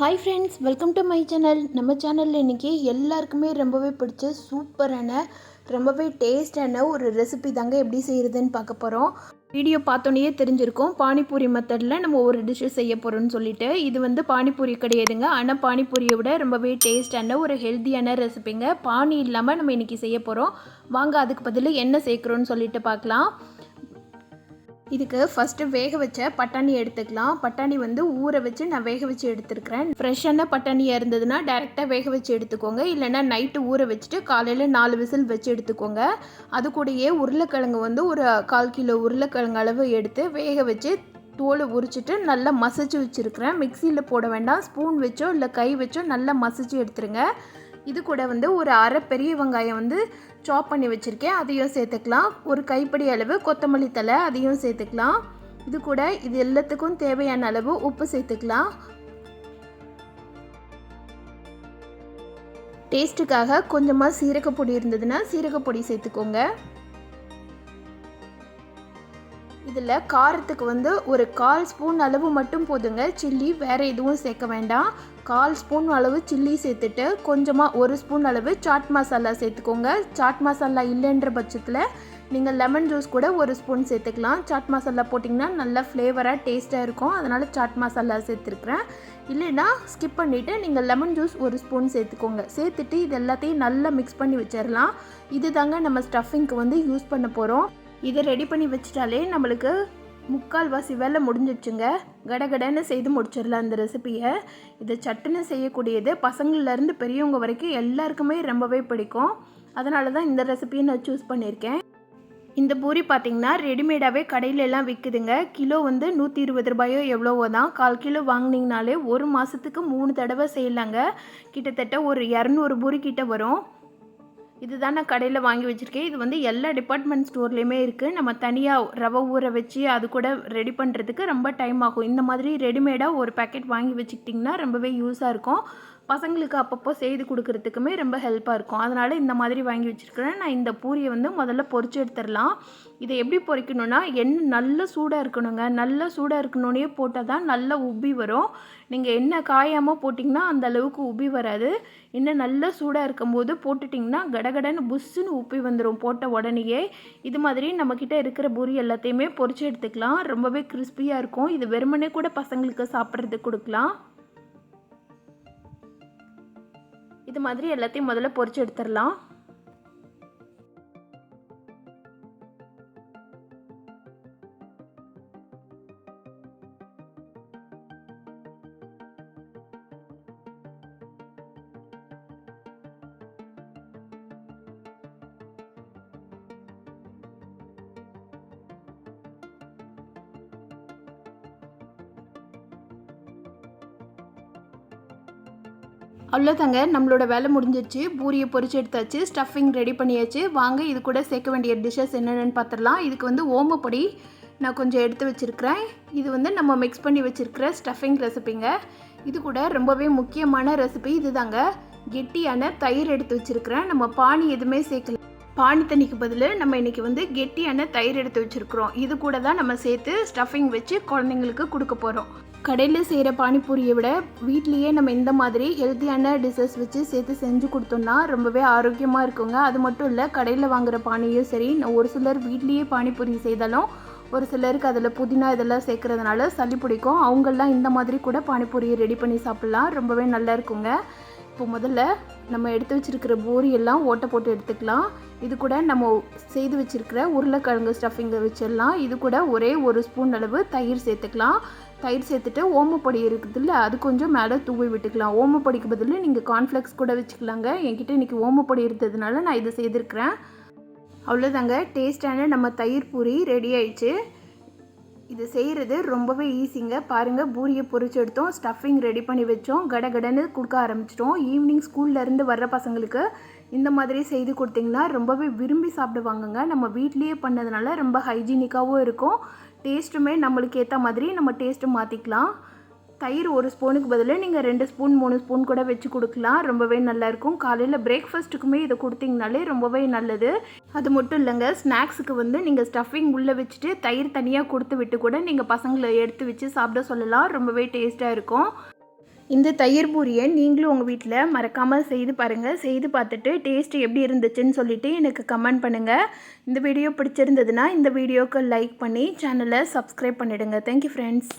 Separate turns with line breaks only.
Hi friends welcome to my channel நம்ம சேனலில் இன்றைக்கி எல்லாருக்குமே ரொம்பவே பிடிச்ச சூப்பரான ரொம்பவே டேஸ்டான ஒரு ரெசிபி தாங்க எப்படி செய்கிறதுன்னு பார்க்க போகிறோம் வீடியோ பார்த்தோன்னே தெரிஞ்சிருக்கும். பானிபூரி மெத்தடில் நம்ம ஒரு டிஷ்ஷு செய்ய போகிறோம்னு சொல்லிட்டு இது வந்து பானிபூரி கிடையாதுங்க. ஆனால் பானிபூரியை விட ரொம்பவே டேஸ்டான ஒரு ஹெல்த்தியான ரெசிபிங்க பானி இல்லாமல் நம்ம இன்றைக்கி செய்ய போகிறோம் வாங்க அதுக்கு பதில் என்ன சேர்க்குறோன்னு சொல்லிட்டு பார்க்கலாம். இதுக்கு ஃபஸ்ட்டு வேக வச்ச பட்டாணி எடுத்துக்கலாம். பட்டாணி வந்து ஊற வச்சு நான் வேக வச்சு எடுத்துருக்கிறேன். ஃப்ரெஷ்ஷான பட்டாணியாக இருந்ததுன்னா டேரெக்டாக வேக வச்சு எடுத்துக்கோங்க. இல்லைன்னா நைட்டு ஊற வச்சுட்டு காலையில் நாலு விசில் வச்சு எடுத்துக்கோங்க. அது கூடயே உருளைக்கிழங்கு வந்து ஒரு கால் கிலோ உருளைக்கிழங்கு அளவு எடுத்து வேக வச்சு தோலை உரிச்சிட்டு நல்லா மசிச்சு வச்சுருக்கிறேன். மிக்சியில் போட வேண்டாம். ஸ்பூன் வச்சோ இல்லை கை வச்சோ நல்லா மசிச்சு எடுத்துருங்க. இது கூட வந்து ஒரு அரை பெரிய வெங்காயம் வந்து சாப் பண்ணி வச்சுருக்கேன். அதையும் சேர்த்துக்கலாம். ஒரு கைப்பிடி அளவு கொத்தமல்லி தலை அதையும் சேர்த்துக்கலாம். இது கூட இது எல்லாத்துக்கும் தேவையான அளவு உப்பு சேர்த்துக்கலாம். டேஸ்ட்டுக்காக கொஞ்சமாக சீரகப்பொடி இருந்ததுன்னா சீரகப்பொடி சேர்த்துக்கோங்க. இதில் காரத்துக்கு வந்து ஒரு கால் ஸ்பூன் அளவு மட்டும் போதுங்க. சில்லி வேறு எதுவும் சேர்க்க வேண்டாம். கால் ஸ்பூன் அளவு சில்லி சேர்த்துட்டு கொஞ்சமாக ஒரு ஸ்பூன் அளவு சாட் மசாலா சேர்த்துக்கோங்க. சாட் மசாலா இல்லைன்ற பட்சத்தில் நீங்கள் லெமன் ஜூஸ் கூட ஒரு ஸ்பூன் சேர்த்துக்கலாம். சாட் மசாலா போட்டிங்கன்னா நல்லா ஃப்ளேவராக டேஸ்ட்டாக இருக்கும். அதனால் சாட் மசாலா சேர்த்துருக்குறேன். இல்லைன்னா ஸ்கிப் பண்ணிவிட்டு நீங்கள் லெமன் ஜூஸ் ஒரு ஸ்பூன் சேர்த்துக்கோங்க. சேர்த்துட்டு இது எல்லாத்தையும் நல்லா மிக்ஸ் பண்ணி வச்சிடலாம். இது தாங்க நம்ம ஸ்டஃபிங்க்கு வந்து யூஸ் பண்ண போகிறோம். இதை ரெடி பண்ணி வச்சிட்டாலே நம்மளுக்கு முக்கால்வாசி வேலை முடிஞ்சிடுச்சுங்க. கடகடன்னு செய்து முடிச்சிடலாம் இந்த ரெசிப்பியை இதை சட்டுன்னு செய்யக்கூடியது பசங்கள்லேருந்து பெரியவங்க வரைக்கும் எல்லாருக்குமே ரொம்பவே பிடிக்கும். அதனால தான் இந்த ரெசிபியை நான் சூஸ் பண்ணியிருக்கேன். இந்த பூரி பார்த்திங்கன்னா ரெடிமேடாகவே கடையிலெல்லாம் விற்குதுங்க கிலோ வந்து நூற்றி இருபது ரூபாயோ எவ்வளவோ தான். கால் கிலோ வாங்கினீங்கனாலே ஒரு மாதத்துக்கு மூணு தடவை செய்யலாங்க. கிட்டத்தட்ட ஒரு இரநூறு பூரி கிட்ட வரும். இதுதான் நான் கடையில் வாங்கி வச்சுருக்கேன். இது வந்து எல்லா டிபார்ட்மெண்ட் ஸ்டோர்லேயுமே இருக்குது நம்ம தனியாக ரவை ஊற வச்சு அது கூட ரெடி பண்ணுறதுக்கு ரொம்ப டைம் ஆகும். இந்த மாதிரி ரெடிமேடாக ஒரு பேக்கெட் வாங்கி வச்சுக்கிட்டிங்கன்னா ரொம்பவே யூஸாக இருக்கும். பசங்களுக்கு அப்பப்போ செய்து கொடுக்கறதுக்குமே ரொம்ப ஹெல்ப்பாக இருக்கும். அதனால் இந்த மாதிரி வாங்கி வச்சுருக்கிறேன். நான் இந்த பூரியை வந்து முதல்ல பொரிச்சு எடுத்துடலாம். இதை எப்படி பொறிக்கணும்னா எண்ணெய் நல்ல சூடாக இருக்கணுங்க. நல்ல சூடாக இருக்கணுன்னே போட்டால் தான் நல்லா உப்பி வரும். நீங்கள் எண்ணெய் காயாமல் போட்டிங்கன்னா அந்த அளவுக்கு உப்பி வராது. இன்னும் நல்ல சூடாக இருக்கும்போது போட்டுட்டிங்கன்னா கடகடன்னு புஷ்ஷுன்னு உப்பி வந்துடும் போட்ட உடனேயே. இது மாதிரி நம்மக்கிட்ட இருக்கிற பூரி எல்லாத்தையுமே பொரிச்சு எடுத்துக்கலாம். ரொம்பவே கிறிஸ்பியாக இருக்கும். இது வெறுமனே கூட பசங்களுக்கு சாப்பிட்றதுக்கு கொடுக்கலாம். இது மாதிரி எல்லாத்தையும் முதல்ல பொரிச்சு எடுத்துடலாம். அவ்வளோதாங்க நம்மளோட வேலை முடிஞ்சிச்சு பூரியை பொரிச்சு எடுத்தாச்சு ஸ்டஃபிங் ரெடி பண்ணியாச்சு. வாங்க இது கூட சேர்க்க வேண்டிய டிஷ்ஷஸ் என்னென்னு பார்த்துடலாம். இதுக்கு வந்து ஓமப்பொடி நான் கொஞ்சம் எடுத்து வச்சுருக்கிறேன். இது வந்து நம்ம மிக்ஸ் பண்ணி வச்சுருக்கிற ஸ்டஃபிங் ரெசிபிங்க இது கூட ரொம்பவே முக்கியமான ரெசிபி இது தாங்க கெட்டியான தயிர் எடுத்து வச்சுருக்கிறேன். நம்ம பானி எதுவுமே சேர்க்கல. பானி தண்ணிக்கு பதில் நம்ம இன்றைக்கி வந்து கெட்டியான தயிர் எடுத்து வச்சுருக்குறோம். இது கூட தான் நம்ம சேர்த்து ஸ்டஃபிங் வச்சு குழந்தைங்களுக்கு கொடுக்க போகிறோம் கடையில் செய்கிற பானிபூரியை விட வீட்லேயே நம்ம இந்த மாதிரி ஹெல்த்தியான டிஷ்ஷஸ் வச்சு சேர்த்து செஞ்சு கொடுத்தோம்னா ரொம்பவே ஆரோக்கியமாக இருக்குங்க. அது மட்டும் இல்லை கடையில் வாங்குகிற பானியும் சரி ஒரு சிலர் வீட்லேயே பானிபூரி செய்தாலும் ஒரு சிலருக்கு அதில் புதினா இதெல்லாம் சேர்க்குறதுனால சளி பிடிக்கும். அவங்கெல்லாம் இந்த மாதிரி கூட பானிபூரியை ரெடி பண்ணி சாப்பிட்லாம். ரொம்பவே நல்லா இருக்குங்க. இப்போ முதல்ல நம்ம எடுத்து வச்சுருக்கிற பூரி எல்லாம் ஓட்டை போட்டு எடுத்துக்கலாம். இது கூட நம்ம செய்து வச்சுருக்கிற உருளைக்கிழங்கு ஸ்டஃபிங்கை வச்சிடலாம். இது கூட ஒரே ஒரு ஸ்பூன் அளவு தயிர் சேர்த்துக்கலாம். தயிர் சேர்த்துட்டு ஓமப்பொடி இருக்குதுல்ல அது கொஞ்சம் மேலே தூவி விட்டுக்கலாம். ஓமப்பொடிக்கு பதில் நீங்கள் கார்ன்ஃப்ளெக்ஸ் கூட வச்சுக்கலாங்க. என்கிட்ட இன்றைக்கி ஓமப்பொடி இருந்ததுனால நான் இதை செய்திருக்கிறேன். அவ்வளோதாங்க டேஸ்டான நம்ம தயிர் பூரி ரெடி ஆயிடுச்சு. இது செய்கிறது ரொம்பவே ஈஸிங்க பாருங்கள் பூரியை பொறிச்சு எடுத்தோம். ஸ்டஃபிங் ரெடி பண்ணி வச்சோம். கடகடன்னு கொடுக்க ஆரம்பிச்சிட்டோம். ஈவினிங் ஸ்கூல்லேருந்து வர்ற பசங்களுக்கு இந்த மாதிரி செய்து கொடுத்தீங்கன்னா ரொம்பவே விரும்பி சாப்பிடுவாங்கங்க. நம்ம வீட்லேயே பண்ணதுனால ரொம்ப ஹைஜீனிக்காகவும் இருக்கும். டேஸ்ட்டுமே நம்மளுக்கு ஏற்ற மாதிரி நம்ம டேஸ்ட்டு மாற்றிக்கலாம் தயிர் ஒரு ஸ்பூனுக்கு பதில் நீங்கள் ரெண்டு ஸ்பூன் மூணு ஸ்பூன் கூட வச்சு கொடுக்கலாம். ரொம்பவே நல்லாயிருக்கும் காலையில் பிரேக்ஃபாஸ்ட்டுக்குமே இதை கொடுத்தீங்கனாலே ரொம்பவே நல்லது. அது மட்டும் இல்லைங்க ஸ்நாக்ஸுக்கு வந்து நீங்கள் ஸ்டஃபிங் உள்ளே வச்சுட்டு தயிர் தனியாக கொடுத்து விட்டு கூட நீங்கள் பசங்களை எடுத்து வச்சு சாப்பிட சொல்லலாம். ரொம்பவே டேஸ்ட்டாக இருக்கும். இந்த தயிர் பூரியை நீங்களும் உங்கள் வீட்டில் மறக்காமல் செய்து பாருங்கள் செய்து பார்த்துட்டு டேஸ்ட் எப்படி இருந்துச்சுன்னு சொல்லிவிட்டு எனக்கு கமெண்ட் பண்ணுங்கள் இந்த வீடியோ பிடிச்சிருந்ததுன்னா இந்த வீடியோக்கு லைக் பண்ணி சேனலை சப்ஸ்கிரைப் பண்ணிவிடுங்க தேங்க்யூ ஃப்ரெண்ட்ஸ்